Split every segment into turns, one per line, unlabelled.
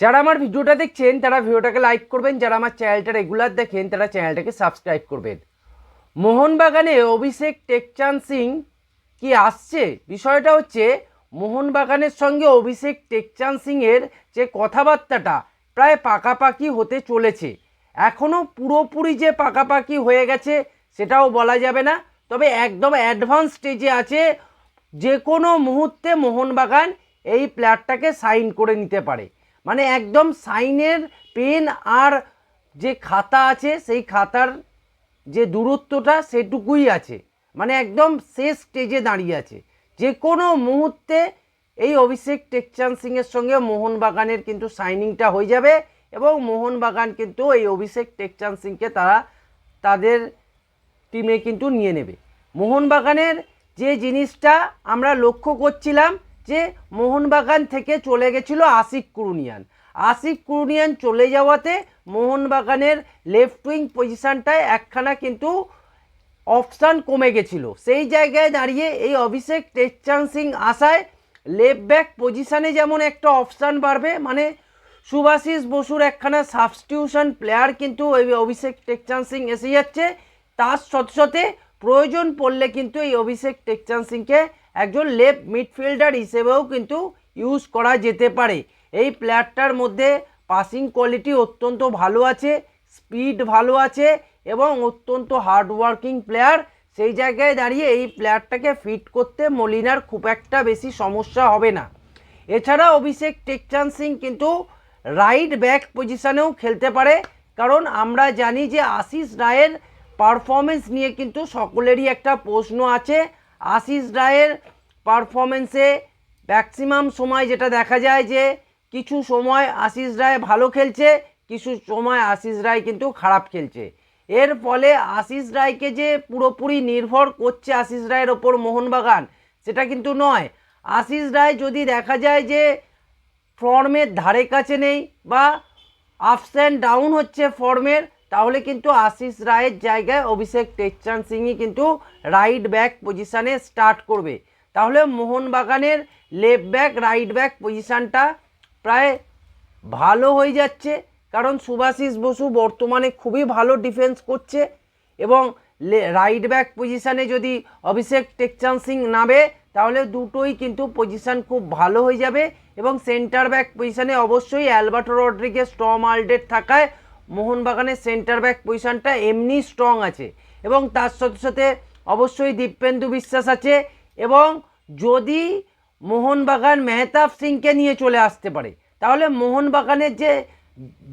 যারা আমার ভিডিওটা দেখছেন, তারা ভিডিওটাকে লাইক করবেন, যারা আমার চ্যানেলটা রেগুলার দেখেন, তারা চ্যানেলটাকে সাবস্ক্রাইব করবেন। মোহনবাগানে অভিষেক টেকচাঁদ সিং কি আসছে? বিষয়টা হচ্ছে, মোহনবাগানের সঙ্গে অভিষেক টেকচাঁদ সিংয়ের যে কথাবার্তাটা প্রায় পাকাপাকি হতে চলেছে। এখনও পুরোপুরি যে পাকাপাকি হয়ে গেছে, সেটাও বলা যাবে না। তবে একদম অ্যাডভান্স স্টেজে আছে, যে কোনো মুহূর্তে মোহনবাগান এই প্লেয়ারটাকে সাইন করে নিতে পারে। মানে একদম সাইনের পেন আর যে খাতা আছে, সেই খাতার যে দূরত্বটা সেটুকুই আছে। মানে একদম শেষ স্টেজে দাঁড়িয়ে আছে। যে কোনো মুহূর্তে এই অভিষেক টেকচাঁদ সিংয়ের সঙ্গে মোহনবাগানের কিন্তু সাইনিংটা হয়ে যাবে এবং মোহনবাগান কিন্তু এই অভিষেক টেকচাঁদ সিংকে তারা তাদের টিমে কিন্তু নিয়ে নেবে। মোহনবাগানের যে জিনিসটা আমরা লক্ষ্য করছিলাম যে মোহনবাগান থেকে চলে গেছিল আশিক কুরুনিয়ান। আশিক কুরুনিয়ান চলে যাওয়াতে মোহনবাগানের লেফট উইং পজিশানটায় একখানা কিন্তু অপশান কমে গেছিল। সেই জায়গায় দাঁড়িয়ে এই অভিষেক টেকচাঁদ সিং আসায় লেফট ব্যাক পজিশানে যেমন একটা অপশান বাড়বে মানে সুভাষিস বসুর একখানা সাবস্টিটিউশন প্লেয়ার কিন্তু এই অভিষেক টেকচাঁদ সিং এসে যাচ্ছে। তার সাথে সাথে প্রয়োজন পড়লে কিন্তু এই অভিষেক টেকচাঁদ সিংকে একজন লেফট মিডফিল্ডার হিসেবেও কিন্তু ইউজ করা যেতে পারে। এই প্লেয়ারটার মধ্যে পাসিং কোয়ালিটি অত্যন্ত ভালো আছে স্পিড ভালো আছে এবং অত্যন্ত হার্ডওয়ার্কিং প্লেয়ার সেই জায়গায় দাঁড়িয়ে এই প্লেয়ারটাকে ফিট করতে মলিনার খুব একটা বেশি সমস্যা হবে না। এছাড়া অভিষেক টেকচাঁদ সিং কিন্তু রাইট ব্যাক পজিশনেও খেলতে পারে। কারণ আমরা জানি যে আশিস রায়ের পারফরমেন্স নিয়ে কিন্তু সকলেরই একটা প্রশ্ন আছে। আশিস রায়ের পারফরমেন্সে ম্যাক্সিমাম সময় যেটা দেখা যায় যে কিছু সময় আশিস রায় ভালো খেলছে, কিছু সময় আশিস রায় কিন্তু খারাপ খেলছে। এর ফলে আশিস রায়কে যে পুরোপুরি নির্ভর করছে আশিস রায়ের ওপর মোহনবাগান, সেটা কিন্তু নয়। আশিস রায় যদি দেখা যায় যে ফর্মের ধারে কাছে নেই বা আপস অ্যান্ড ডাউন হচ্ছে ফর্মের তাহলে কিন্তু আশিস রায়ের জায়গায় অভিষেক টেকচাঁদ সিংই কিন্তু রাইট ব্যাক পজিশানে স্টার্ট করবে। তাহলে মোহনবাগানের লেফট ব্যাক রাইট ব্যাক পজিশানটা প্রায় ভালো হয়ে যাচ্ছে, কারণ সুভাষিস বসু বর্তমানে খুবই ভালো ডিফেন্স করছে এবং রাইট ব্যাক পজিশানে যদি অভিষেক টেকচাঁদ সিং নামে, তাহলে দুটোই কিন্তু পজিশান খুব ভালো হয়ে যাবে এবং সেন্টার ব্যাক পজিশানে অবশ্যই অ্যালবার্টো রড্রিগেজ স্টম আলডেট থাকায় মোহনবাগানের সেন্টার ব্যাক পজিশনটা এমনি স্ট্রং আছে। এবং তার সাথে সাথে অবশ্যই দীপেন্দু বিশ্বাস আছে এবং যদি মোহনবাগান মেহতাব সিংকে নিয়ে চলে আসতে পারে, তাহলে মোহনবাগানের যে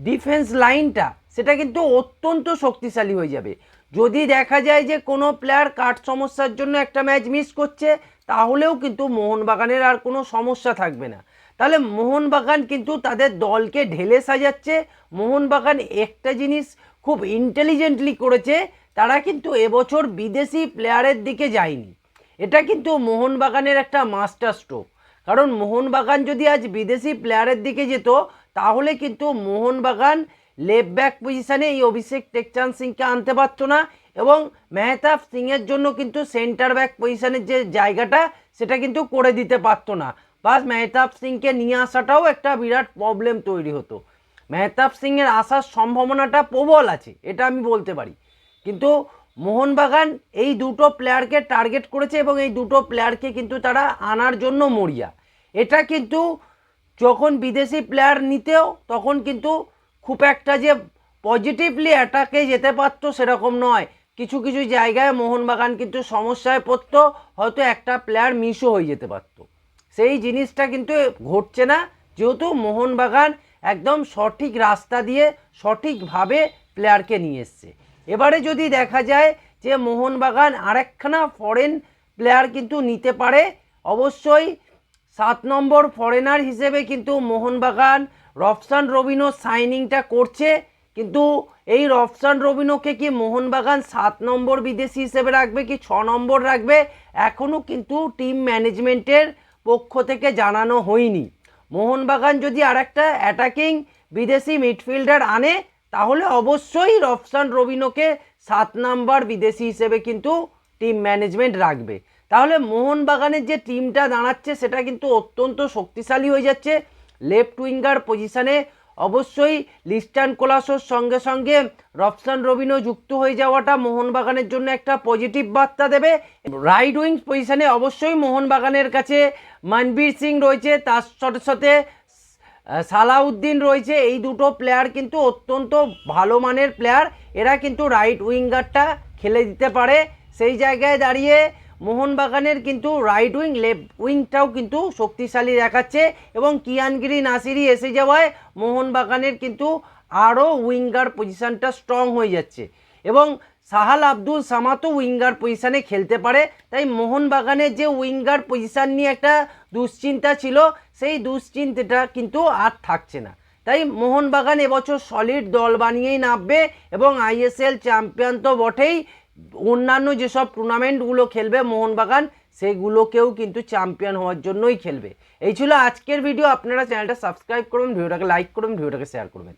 ডিফেন্স লাইনটা সেটা কিন্তু অত্যন্ত শক্তিশালী হয়ে যাবে। যদি দেখা যায় যে কোনো প্লেয়ার কাঠ সমস্যার জন্য একটা ম্যাচ মিস করছে, তাহলেও কিন্তু মোহনবাগানের আর কোনো সমস্যা থাকবে না। তাহলে মোহনবাগান কিন্তু তাদের দলকে ঢেলে সাজাচ্ছে। মোহনবাগান একটা জিনিস খুব ইন্টেলিজেন্টলি করেছে, তারা কিন্তু এবছর বিদেশি প্লেয়ারের দিকে যায়নি। এটা কিন্তু মোহনবাগানের একটা মাস্টার স্ট্রোক কারণ মোহনবাগান যদি আজ বিদেশি প্লেয়ারের দিকে যেত, তাহলে কিন্তু মোহনবাগান লেফট ব্যাক পজিশানে এই অভিষেক টেকচাঁদ সিংকে আনতে পারতো না এবং মেহতাব সিংয়ের জন্য কিন্তু সেন্টার ব্যাক পজিশানের যে জায়গাটা, সেটা কিন্তু করে দিতে পারতো না। বাস মেহতাব সিংকে নিয়ে আসাটাও একটা বিরাট প্রবলেম তৈরি হতো। মেহতাব সিংয়ের আসার সম্ভাবনাটা প্রবল আছে, এটা আমি বলতে পারি। কিন্তু মোহনবাগান এই দুটো প্লেয়ারকে টার্গেট করেছে এবং এই দুটো প্লেয়ারকে কিন্তু তারা আনার জন্য মরিয়া। এটা কিন্তু যখন বিদেশি প্লেয়ার নিতেও, তখন কিন্তু খুব একটা যে পজিটিভলি অ্যাটাকে যেতে পারতো সেরকম নয়। কিছু কিছু জায়গায় মোহনবাগান কিন্তু সমস্যায় পড়তো, হয়তো একটা প্লেয়ার মিসও হয়ে যেতে পারতো। সেই জিনিসটা কিন্তু ঘটছে না। যেহেতু মোহনবাগান একদম সঠিক রাস্তা দিয়ে সঠিকভাবে প্লেয়ারকে নিয়ে এসছে। এবারে যদি দেখা যায় যে মোহনবাগান আরেকখানা ফরেন প্লেয়ার কিন্তু নিতে পারে, অবশ্যই সাত নম্বর ফরেনার হিসেবে কিন্তু মোহনবাগান রফসান রবিনো সাইনিংটা করছে। কিন্তু এই রফসান রবিনোকে কি মোহনবাগান সাত নম্বর বিদেশি হিসেবে রাখবে কি ছ নম্বর রাখবে? এখনও কিন্তু টিম ম্যানেজমেন্টের পক্ষ থেকে জানানো হয়নি। মোহনবাগান যদি আর একটা অ্যাটাকিং বিদেশি মিডফিল্ডার আনে, তাহলে অবশ্যই রফসান রবিনোকে সাত নাম্বার বিদেশি হিসেবে কিন্তু টিম ম্যানেজমেন্ট রাখবে। তাহলে মোহনবাগানের যে টিমটা দাঁড়াচ্ছে, সেটা কিন্তু অত্যন্ত শক্তিশালী হয়ে যাচ্ছে। লেফট উইঙ্গার পজিশানে অবশ্যই লিস্টান কোলাসোর সঙ্গে সঙ্গে রফসান রবিনও যুক্ত হয়ে যাওয়াটা মোহনবাগানের জন্য একটা পজিটিভ বার্তা দেবে। রাইট উইং পজিশানে অবশ্যই মোহনবাগানের কাছে মনবীর সিং রয়েছে, তার সাথে সাথে সালাউদ্দিন রয়েছে। এই দুটো প্লেয়ার কিন্তু অত্যন্ত ভালো মানের প্লেয়ার এরা কিন্তু রাইট উইঙ্গারটা খেলে দিতে পারে। সেই জায়গায় দাঁড়িয়ে মোহনবাগানের কিন্তু রাইট উইং লেফট উইংটাও কিন্তু শক্তিশালী দেখাচ্ছে এবং কিয়ানগিরি নাসিরি এসে যাওয়ায় মোহনবাগানের কিন্তু আরও উইঙ্গার পজিশানটা স্ট্রং হয়ে যাচ্ছে। এবং সাহাল আব্দুল সামাতও উইঙ্গার পজিশানে খেলতে পারে। তাই মোহনবাগানের যে উইঙ্গার পজিশান নিয়ে একটা দুশ্চিন্তা ছিল, সেই দুশ্চিন্তাটা কিন্তু আর থাকছে না। তাই মোহনবাগান এবছর সলিড দল বানিয়েই নামবে এবং আইএসএল চ্যাম্পিয়ন তো বটেই। অন্যান্য যেসব টুর্নামেন্টগুলো খেলবে, মোহনবাগান, সেগুলোকেও কিন্তু চ্যাম্পিয়ন হওয়ার জন্যই খেলবে। এই ছিল আজকের ভিডিও আপনারা চ্যানেলটা সাবস্ক্রাইব করুন ভিডিওটাকে লাইক করুন ভিডিওটাকে শেয়ার করবেন।